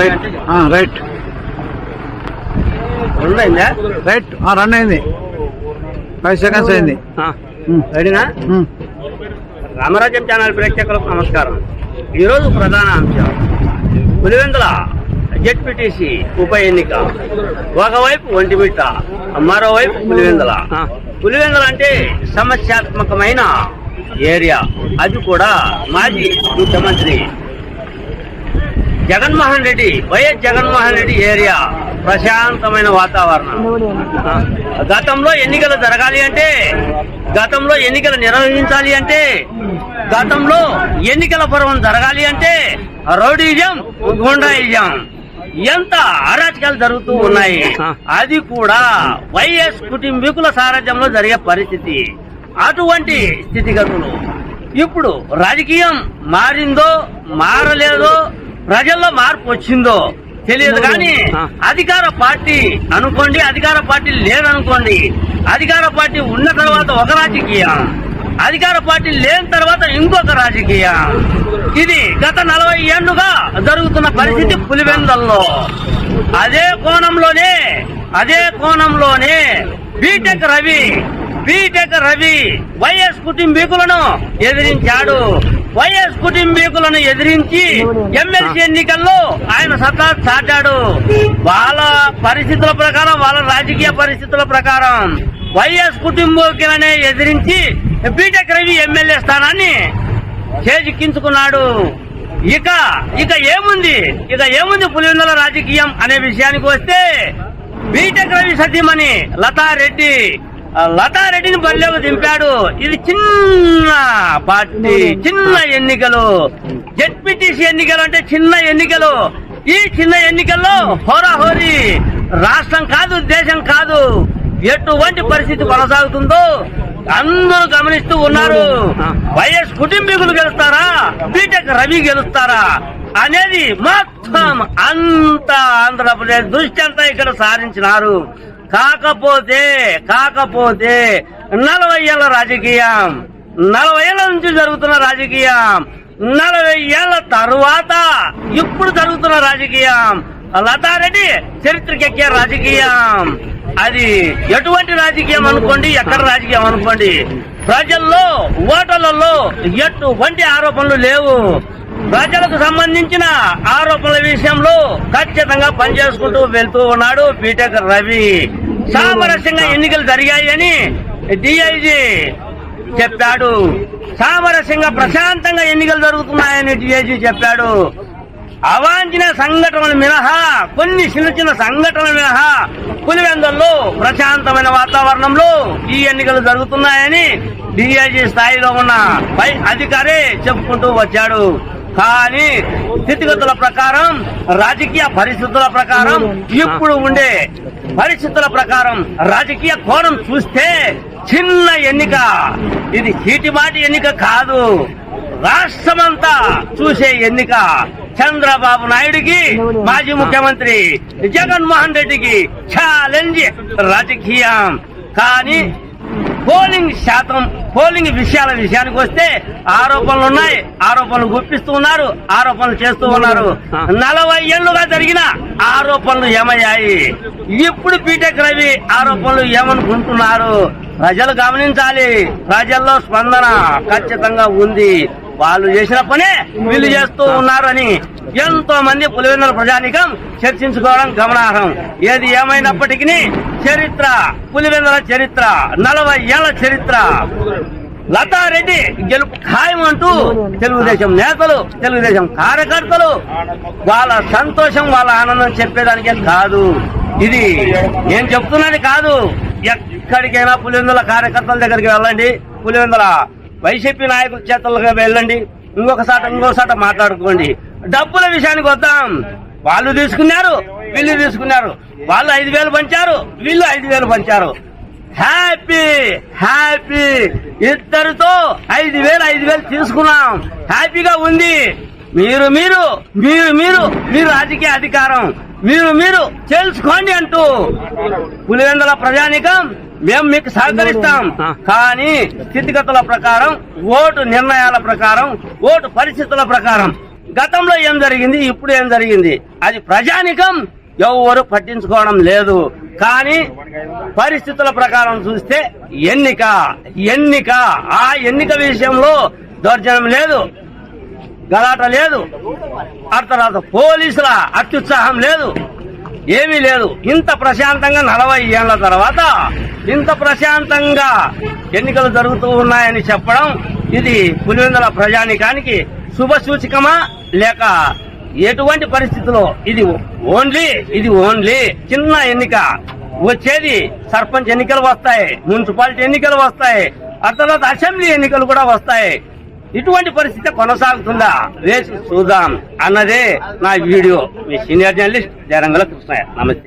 Right ఆ, right రెండైందా right ఆ, రన్ అయింది. ఫైవ్ సెకండ్స్ అయింది. రెడీనా ఉమ్. రామరాజ్యం ఛానల్ ప్రేక్షకులకు నమస్కారం. ఈరోజు ప్రధాన అంశం. పులివెందుల జెడ్పీటీసీ ఉప ఎన్నిక. ఒకవైపు ఒంటిమిట్ట మరోవైపు పులివెందుల. పులివెందుల అంటే సమస్యాత్మకమైన ఏరియా. అది కూడా మాజీ ముఖ్యమంత్రి జగన్మోహన్ రెడ్డి వైఎస్ జగన్మోహన్ రెడ్డి ఏరియా ప్రశాంతమైన వాతావరణం. గతంలో ఎన్నికలు జరగాలి అంటే గతంలో ఎన్నికలు నిర్వహించాలి అంటే గతంలో ఎన్నికల పర్వం జరగాలి అంటే రౌడీజం గుండాయిజం ఎంత అరాచకాలు జరుగుతూ ఉన్నాయి. అది కూడా వైఎస్ కుటుంబీకుల సారథ్యంలో జరిగే పరిస్థితి. అటువంటి స్థితిగతులు. ఇప్పుడు రాజకీయం మారిందో మారలేదో ప్రజల్లో మార్పు వచ్చిందో తెలియదు కానీ అధికార పార్టీ అనుకోండి అధికార పార్టీ లేదనుకోండి అధికార పార్టీ ఉన్న తర్వాత ఒక రాజకీయం అధికార పార్టీ లేని తర్వాత ఇంకొక రాజకీయం. ఇది గత నలభై ఏళ్ళుగా జరుగుతున్న పరిస్థితి పులివెందల్లో. అదే కోణంలోనే అదే కోణంలోనే BTech Ravi BTech Ravi YS కుటుంబీకులను ఎదిరించాడు. వైఎస్ కుటుంబీకులను ఎదిరించి ఎమ్మెల్సీ ఎన్నికల్లో ఆయన సత్తా చాటాడు. వాళ్ళ పరిస్థితుల ప్రకారం వాళ్ళ రాజకీయ పరిస్థితుల ప్రకారం వైఎస్ కుటుంబీకులనే ఎదిరించి బీటెక్ రవి ఎమ్మెల్యే స్థానాన్ని చేజిక్కించుకున్నాడు. ఇక ఇక ఏముంది? ఇక ఏముంది పులివెందుల రాజకీయం అనే విషయానికి వస్తే బీటెక్ రవి సతీమణి లతారెడ్డి లతారెడ్డిని బరిలోకి దింపాడు. ఇది చిన్న పార్టీ చిన్న ఎన్నికలు. జెడ్పీటీసీ ఎన్నికలు అంటే చిన్న ఎన్నికలు. ఈ చిన్న ఎన్నికల్లో హోరాహోరీ రాష్ట్రం కాదు దేశం కాదు. ఎటువంటి పరిస్థితి కొనసాగుతుందో అందరూ గమనిస్తూ ఉన్నారు. వైఎస్ కుటుంబీకులు గెలుస్తారా? బీటెక్ రవి గెలుస్తారా? అనేది మొత్తం అంత ఆంధ్రప్రదేశ్ దృష్టి అంతా ఇక్కడ సారించినారు కాకపోతే కాకపోతే నలభై ఏళ్ళ రాజకీయం. నలభై ఏళ్ళ నుంచి జరుగుతున్న రాజకీయం. నలభై ఏళ్ళ తరువాత ఇప్పుడు జరుగుతున్న రాజకీయం. లతారెడ్డి చరిత్రకెక్కే రాజకీయం. అది ఎటువంటి రాజకీయం అనుకోండి ఎక్కడ రాజకీయం అనుకోండి. ప్రజల్లో ఓటర్లలో ఎటువంటి ఆరోపణలు లేవు. ప్రజలకు సంబంధించిన ఆరోపణల విషయంలో ఖచ్చితంగా పనిచేసుకుంటూ వెళ్తూ ఉన్నాడు బీటెక్ రవి. సామరస్యంగా ఎన్నికలు జరిగాయని డిఐజీ చెప్పాడు. సామరస్యంగా ప్రశాంతంగా ఎన్నికలు జరుగుతున్నాయని డిఐజీ చెప్పాడు. అవాంఛన సంఘటనలు మినహా కొన్ని చిన్న చిన్న సంఘటనలు మినహా పులివెందల్లో ప్రశాంతమైన వాతావరణంలో ఈ ఎన్నికలు జరుగుతున్నాయని డిఐజీ స్థాయిలో ఉన్న పై అధికారి చెప్పుకుంటూ వచ్చాడు. కానీ స్థితిగతుల ప్రకారం రాజకీయ పరిస్థితుల ప్రకారం ఇప్పుడు ఉండే పరిస్థితుల ప్రకారం రాజకీయ కోణం చూస్తే చిన్న ఎన్నిక. ఇది చీటిమాటి ఎన్నిక కాదు. రాష్ట్రమంతా చూసే ఎన్నిక. చంద్రబాబు నాయుడికి మాజీ ముఖ్యమంత్రి జగన్మోహన్ రెడ్డికి ఛాలెంజ్ రాజకీయం. కానీ పోలింగ్ శాతం పోలింగ్ విషయాల విషయానికి వస్తే ఆరోపణలు ఉన్నాయి. ఆరోపణలు గుప్పిస్తూ ఉన్నారు ఆరోపణలు చేస్తూ ఉన్నారు. నలభై ఏళ్ళుగా జరిగిన ఆరోపణలు ఏమయ్యాయి? ఇప్పుడు బీటెక్ రవి ఆరోపణలు ఏమనుకుంటున్నారు? ప్రజలు గమనించాలి. ప్రజల్లో స్పందన ఖచ్చితంగా ఉంది. వాళ్ళు చేసిన పనే వీళ్ళు చేస్తూ ఉన్నారని ఎంతో మంది పులివెందుల ప్రజానికం చర్చించుకోవడం గమనార్హం. ఏది ఏమైనప్పటికీ చరిత్ర పులివెందుల చరిత్ర నలభై ఏళ్ళ చరిత్ర. లతారెడ్డి గెలుపు ఖాయం అంటూ తెలుగుదేశం నేతలు తెలుగుదేశం కార్యకర్తలు వాళ్ళ సంతోషం వాళ్ళ ఆనందం చెప్పేదానికే కాదు. ఇది నేను చెప్తున్నది కాదు. ఎక్కడికైనా పులివెందుల కార్యకర్తల దగ్గరికి వెళ్ళండి. పులివెందుల వైసీపీ నాయకుల చేతులకు వెళ్ళండి. ఇంకొకసారి ఇంకొకసారి మాట్లాడుకోండి. డబ్బుల విషయానికి వద్దాం. వాళ్ళు తీసుకున్నారు వీళ్ళు తీసుకున్నారు. వాళ్ళు ఐదు వేలు పంచారు వీళ్ళు ఐదు వేలు పంచారు. Happy happy. ఇద్దరితో ఐదు వేలు ఐదు వేలు తీసుకున్నాం. హ్యాపీగా ఉంది. మీరు మీరు మీరు మీరు మీరు రాజకీయ అధికారం. మీరు మీరు తెలుసుకోండి అంటూ పులివెందుల ప్రజానికం మేము మీకు సహకరిస్తాం. కానీ స్థితిగతుల ప్రకారం ఓటు నిర్ణయాల ప్రకారం ఓటు పరిస్థితుల ప్రకారం గతంలో ఏం జరిగింది ఇప్పుడు ఏం జరిగింది? అది ప్రజానికం ఎవరు పట్టించుకోవడం లేదు. కానీ పరిస్థితుల ప్రకారం చూస్తే ఎన్నిక ఎన్నిక ఆ ఎన్నిక విషయంలో దౌర్జన్యం లేదు గలాట లేదు ఆ తర్వాత పోలీసుల అత్యుత్సాహం లేదు ఏమీ లేదు. ఇంత ప్రశాంతంగా నలభై ఏళ్ళ తర్వాత ఇంత ప్రశాంతంగా ఎన్నికలు జరుగుతూ ఉన్నాయని చెప్పడం ఇది పులివెందుల ప్రజానికానికి శుభ సూచకమా లేక ఎటువంటి పరిస్థితిలో ఇది ఓన్లీ ఇది ఓన్లీ చిన్న ఎన్నిక. వచ్చేది సర్పంచ్ ఎన్నికలు వస్తాయి మున్సిపాలిటీ ఎన్నికలు వస్తాయి ఆ తర్వాత అసెంబ్లీ ఎన్నికలు కూడా వస్తాయి. ఇటువంటి పరిస్థితి కొనసాగుతుందా? వేసి చూద్దాం అన్నదే నా వీడియో. మీ సీనియర్ జర్నలిస్ట్ జరంగుల కృష్ణయ్య. నమస్తే.